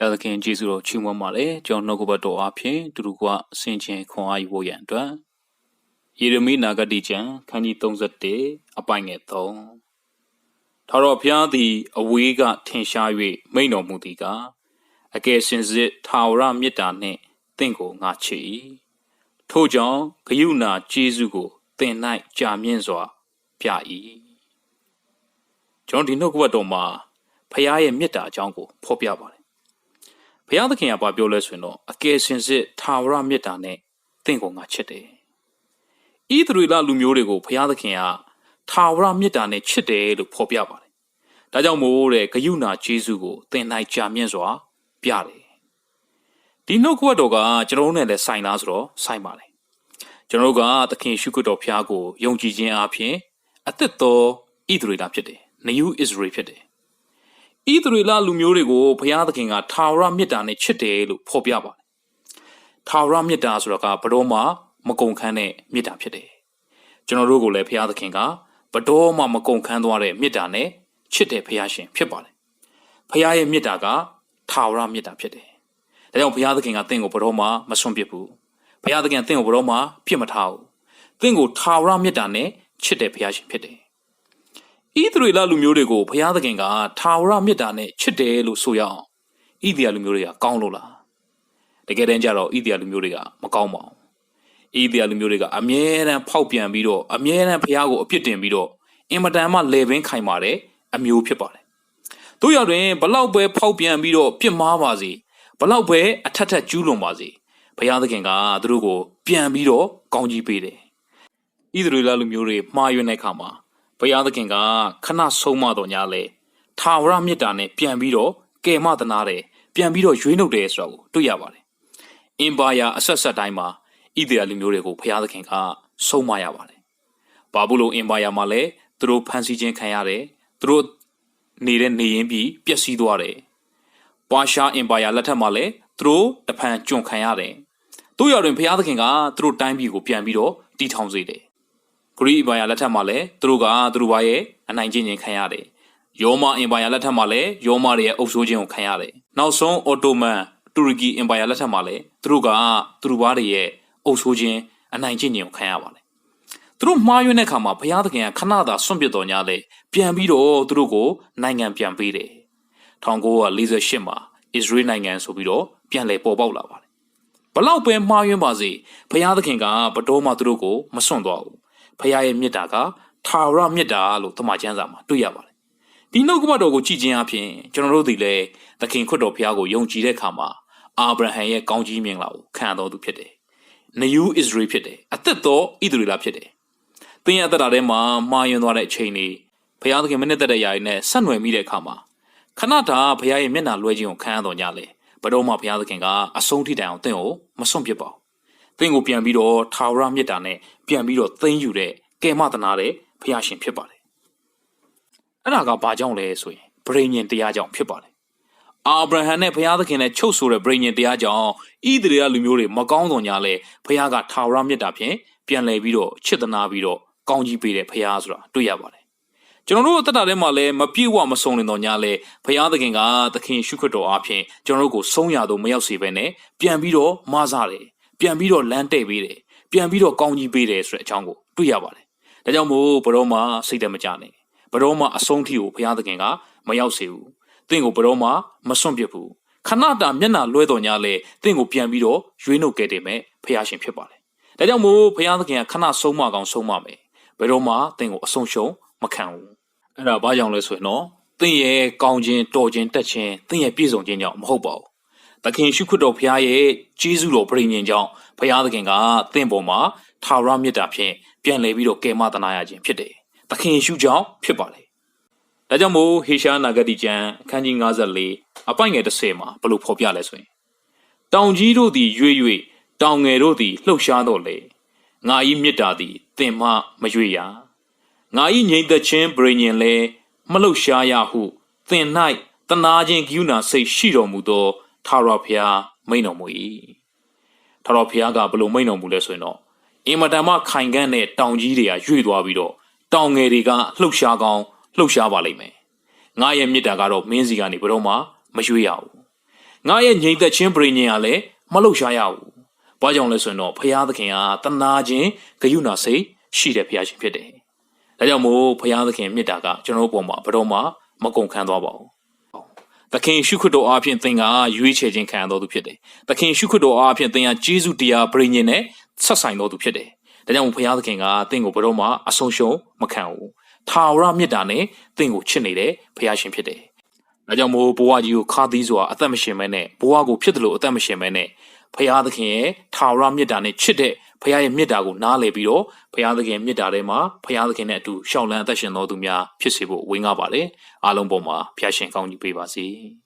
ရသခင်ယေရှုတော်ချီးမွမ်းပါလေကျွန်တော်နှုတ်ကပတ်တော်အဖြစ်သူတို့ကဆင်ခြင်ခွန်အားယူဖို့ရန်အတွက်ယေရမိနာဂတိကျမ်းခန်းကြီး31အပိုင်ငယ်3ထာတော်ဘုရားသည်အဝေးကထင်ရှား၍မိန်တော်မူသည်ကအကယ်စင်စစ်ထာဝရမေတ္တာနှင့်တင့်ကိုငါချစ်၏ထို့ကြောင့်ဂယုဏကျေးဇူးကိုသင်၌ကြာမြင့်စွာပြ၏ကျွန်တော်ဒီနှုတ်ကပတ်တော်မှာဖခင်ရဲ့မေတ္တာအကြောင်းကိုဖော်ပြပါတယ် ဘုရားသခင်ကဘာပြောလဲဆိုရင်တော့အကယ်စင်စစ်ထာဝရမေတ္တာနဲ့တင့်ကိုငါချစ်တယ်ဤသူတွေလလူမျိုးတွေကိုဘုရားသခင်ကထာဝရမေတ္တာနဲ့ချစ်တယ်လို့ဖော်ပြပါတယ်ဒါကြောင့်မို့တဲ့ဂယုဏကျေးဇူးကိုသင်၌ကြာမြင့်စွာပြတယ်ဒီနှုတ်ကပတ်တော်ကကျွန်တော်တို့နဲ့လည်းဆိုင်လားဆိုတော့ဆိုင်ပါတယ်ကျွန်တော်တို့ကသခင်ရှုခရစ်တော်ဖျားကိုယုံကြည်ခြင်းအပြင်အသက်တော်ဣသရေလဖြစ်တယ် New Israel ဖြစ်တယ် ဣသရေလလူမျိုးတွေကိုဘုရားသခင်ကထာဝရမေတ္တာနဲ့ချစ်တယ်လို့ဖော်ပြပါတယ်ထာဝရမေတ္တာဆိုတော့ကဘတော်မှမကုန်ခန်းတဲ့မေတ္တာဖြစ်တယ်ကျွန်တော်တို့ကိုလည်းဘုရားသခင်ကဘတော်မှမကုန်ခန်းသွားတဲ့မေတ္တာနဲ့ချစ်တဲ့ဘုရားရှင်ဖြစ်ပါတယ်ဘုရားရဲ့မေတ္တာကထာဝရမေတ္တာဖြစ်တယ်ဒါကြောင့်ဘုရားသခင်ကတင့်ကိုဘတော်မှမဆွန့်ပစ်ဘူးဘုရားသခင်တင့်ကိုဘတော်မှပြစ်မထားဘူးတင့်ကိုထာဝရမေတ္တာနဲ့ချစ်တဲ့ဘုရားရှင်ဖြစ်တယ် ဣသရေလလူမျိုးတွေကိုဘုရားသခင်ကထာဝရမေတ္တာနဲ့ချစ်တယ်လို့ဆိုရအောင်ဣသရေလလူမျိုးတွေကကောင်းလို့လားတကယ်တမ်းကျတော့ဣသရေလလူမျိုးတွေကမကောင်းပါဘူးဣသရေလလူမျိုးတွေကအမြဲတမ်းဖောက်ပြန်ပြီးတော့အမြဲတမ်းဘုရားကိုအပြစ်တင်ပြီးတော့အင်မတန်မှလေပင်ခိုင်မာတဲ့အမျိုးဖြစ်ပါတယ်တို့ရတွင်ဘလောက်ပဲဖောက်ပြန်ပြီးတော့ပြစ်မှားပါစေဘလောက်ပဲအထက်ထက်ကျူးလွန်ပါစေဘုရားသခင်ကသူတို့ကို ပြန်ပြီးတော့ကောင်းကြီးပေးတယ်ဣသရေလလူမျိုးတွေမှားယွင်းတဲ့အခါမှာ ဘုရားသခင်ကခဏဆုံးမတော်ညာလဲထာဝရမေတ္တာနဲ့ပြန်ပြီးတော့ကယ်မသနာတယ်ပြန်ပြီးတော့ရွေးနှုတ်တယ်ဆိုတာကိုတွေ့ရပါတယ်အင်ပါယာအဆက်ဆက်တိုင်းမှာဣသရေလလူမျိုးတွေကိုဘုရားသခင်ကဆုံးမရပါတယ်ဘာဘူးလို့အင်ပါယာမှာလဲသူတို့ဖန်ဆီးခြင်းခံရတယ်သူတို့နေတဲ့နေရင်ပြီးပျက်စီးသွားတယ်ပွာရှားအင်ပါယာလက်ထက်မှာလည်းသူတို့တဖန်ကျွန်ခံရတယ်တို့ရတွင်ဘုရားသခင်ကသူတို့တိုင်းပြည်ကိုပြန်ပြီးတော့တည်ထောင်စေတယ် ဂရိအင်ပါယာလက်ထက်မှာလည်းသူတို့ကသူတို့ဘာရဲ့အနိုင်ကျင့်ခြင်းခံရတယ်။ယောမအင်ပါယာလက်ထက်မှာလည်းယောမတွေရဲ့အုပ်စိုးခြင်းကိုခံရတယ်။နောက်ဆုံးအော်တိုမန်တူရကီအင်ပါယာလက်ထက်မှာလည်းသူတို့ကသူတို့ဘာတွေရဲ့အုပ်စိုးခြင်းအနိုင်ကျင့်ခြင်းကိုခံရပါတယ်။သူတို့မှားယွင်းတဲ့အခါမှာဘုရားသခင်ကခဏသာဆွန့်ပစ်တော်ညာလေပြန်ပြီးတော့သူတို့ကိုနိုင်ငံပြန်ပေးတယ်။1948မှာအစ္စရေးနိုင်ငံဆိုပြီးတော့ပြန်လည်ပေါ်ပေါက်လာပါတယ်။ဘလောက်ပဲမှားယွင်းပါစေဘုရားသခင်ကဘတော်မှသူတို့ကိုမစွန့်သွားဘူး ဖခင်ရဲ့မေတ္တာကထာဝရမေတ္တာလို့သမာကျမ်းစာမှာတွေ့ရပါတယ်။ဒီနှုတ်ကပတ်တော်ကိုကြည်ခြင်းအပြင်ကျွန်တော်တို့ဒီလေသခင်ခွတ်တော်ဖခင်ကိုယုံကြည်တဲ့အခါမှာအာဗြဟံရဲ့ကောင်းကြီးမြင်လာကိုခံတော်သူဖြစ်တယ်။ New Israel ဖြစ်တယ်။အသက်တော်ဣသရေလဖြစ်တယ်။သင်ရဲ့အသက်တာထဲမှာမှားယွင်းသွားတဲ့အချိန်တွေဘုရားသခင်မနစ်သက်တဲ့ຢာတွေနဲ့ဆက်နွယ်မိတဲ့အခါမှာခဏတာဘုရားရဲ့မျက်နှာလွှဲခြင်းကိုခံရတော်ညလေဘတော်မှဘုရားသခင်ကအဆုံးထိတိုင်အောင်တင့်ကိုမစွန့်ပစ်ပါဘူး။ သင်ကိုပြန်ပြီးတော့ထာဝရမေတ္တာနဲ့ပြန်ပြီးတော့သိမ့်ယူတဲ့ကယ်မတနာတဲ့ဖခင်ရှင်ဖြစ်ပါတယ်အဲ့ဒါကဘာကြောင့်လဲဆိုရင်ဗြိဉ္ဉ်တရားကြောင့်ဖြစ်ပါတယ်အာဗြဟံနဲ့ဘုရားသခင်နဲ့ချုပ်ဆိုတဲ့ဗြိဉ္ဉ်တရားကြောင့်ဣသရေလလူမျိုးတွေမကောင်းတော်ညာလဲဘုရားကထာဝရမေတ္တာဖြင့်ပြန်လည်ပြီးတော့ချစ်သနာပြီးတော့ကောင်းကြီးပေးတဲ့ဘုရားဆိုတာတွေ့ရပါတယ်ကျွန်တော်တို့အသက်တာထဲမှာလည်းမပြည့်ဝမစုံလင်တော်ညာလဲဘုရားသခင်ကသခင်ရှုခရစ်တော်အားဖြင့်ကျွန်တော်တို့ကိုဆုံးရတော့မရောက်စေဘဲနဲ့ပြန်ပြီးတော့မဆတယ် ပြန်ပြီးတော့လမ်းတဲ့ပေးတယ်ပြန်ပြီးတော့ကောင်းကြီးပေးတယ်ဆိုတဲ့အကြောင်းကိုတွေ့ရပါတယ်ဒါကြောင့်မို့ဘတော်မှစိတ်တမကြနဲ့ဘတော်မှအဆုံးထိကိုဘုရားသခင်ကမရောက်စေဘူးတင့်ကိုဘတော်မှမစွန့်ပစ်ဘူးခဏတာမျက်နှာလွှဲတော်ညာလဲတင့်ကိုပြန်ပြီးတော့ရွေးနှုတ်ခဲ့တယ်မဲ့ဘုရားရှင်ဖြစ်ပါတယ်ဒါကြောင့်မို့ဘုရားသခင်ကခဏဆုံးမကောင်ဆုံးမမယ်ဘယ်တော့မှတင့်ကိုအဆုံးရှုံးမခံဘူးအဲ့ဒါဘာကြောင့်လဲဆိုရင်တော့တင့်ရဲ့ကောင်းခြင်းတော်ခြင်းတက်ခြင်းတင့်ရဲ့ပြည့်စုံခြင်းကြောင့်မဟုတ်ပါဘူး သခင်ရှုခရစ်တော်ဘုရားရဲ့ကျေးဇူးတော်ပြိဉ္ဉ်ကြောင့်ဘုရားသခင်ကတင့်ပေါ်မှာထာဝရမြတ်တာဖြင့်ပြန်လည်ပြီးတော့ကယ်မသနာရခြင်းဖြစ်တယ်။သခင်ရှုကြောင့်ဖြစ်ပါလေ။ဒါကြောင့်မို့ဟေရှာနာဂတိကျမ်းအခန်းကြီး54အပိုင်ငယ်30မှာဘလို့ဖော်ပြလဲဆိုရင်တောင်ကြီးတို့သည်ရွေ့၍တောင်ငယ်တို့သည်လှုပ်ရှားတော့လေငါဤမြစ်တာသည်တင်မမရွေ့ရငါဤငြိမ်သက်ခြင်းပရိညင်လဲမလှုပ်ရှားရဟုသင်၌တနာခြင်းဂိူနာစိတ်ရှိတော်မူသော ထာဝရဘုရားမိန်တော်မူ၏ထာဝရဘုရားကဘလို့မိန်တော်မူလဲဆိုရင်တော့အင်မတန်မှခိုင်ခန့်တဲ့တောင်ကြီးတွေကရွေ့သွားပြီးတော့တောင်ငယ်တွေကလှုပ်ရှားကောင်းလှုပ်ရှားပါလိမ့်မယ်။ငါရဲ့မြစ်တာကတော့မင်းစီကနေဘယ်တော့မှမရွေ့ရဘူးငါရဲ့ညီသက်ချင်းပရိညင်ကလည်းမလှုပ်ရှားရဘူး။ဘာကြောင့်လဲဆိုရင်တော့ဖရာသခင်ကတနာခြင်းဂယုဏစိတ်ရှိတဲ့ဖရာရှင်ဖြစ်တယ်။ဒါကြောင့်မို့ဖရာသခင်မြတ်တာကကျွန်တော်တို့ပေါ်မှာဘယ်တော့မှမကုန်ခန်းသွားပါဘူး။ သခင်ရှုခရစ်တော်အားဖြင့်သင်ကရွေးချယ်ခြင်းခံရတော်သူဖြစ်တယ်။သခင်ရှုခရစ်တော်အားဖြင့်သင်ကဂျေဇုတရားပရိညင်နဲ့ဆက်ဆိုင်တော်သူဖြစ်တယ်။ဒါကြောင့်ဘုရားသခင်ကသင်ကိုဘယ်တော့မှအဆုံးရှုံးမခံဘူး။ထာဝရမေတ္တာနဲ့သင်ကိုချစ်နေတဲ့ဘုရားရှင်ဖြစ်တယ်။ဒါကြောင့်မို့ဘဝကြီးကိုခါသီးစွာအသက်မရှင်မဲနဲ့ဘဝကိုဖြစ်တယ်လို့အသက်မရှင်မဲနဲ့ဘုရားသခင်ရဲ့ထာဝရမေတ္တာနဲ့ချစ်တဲ့ ဘုရားရဲ့မေတ္တာကိုနားလည်ပြီးတော့ဘုရားသခင်မေတ္တာထဲမှာဘုရားသခင်နဲ့အတူရှောက်လန်းအသက်ရှင်တော်သူများဖြစ်စေဖို့ဝေငှပါတယ်။အားလုံးပေါ်မှာဘုရားရှင်ကောင်းကြီးပေးပါစေ။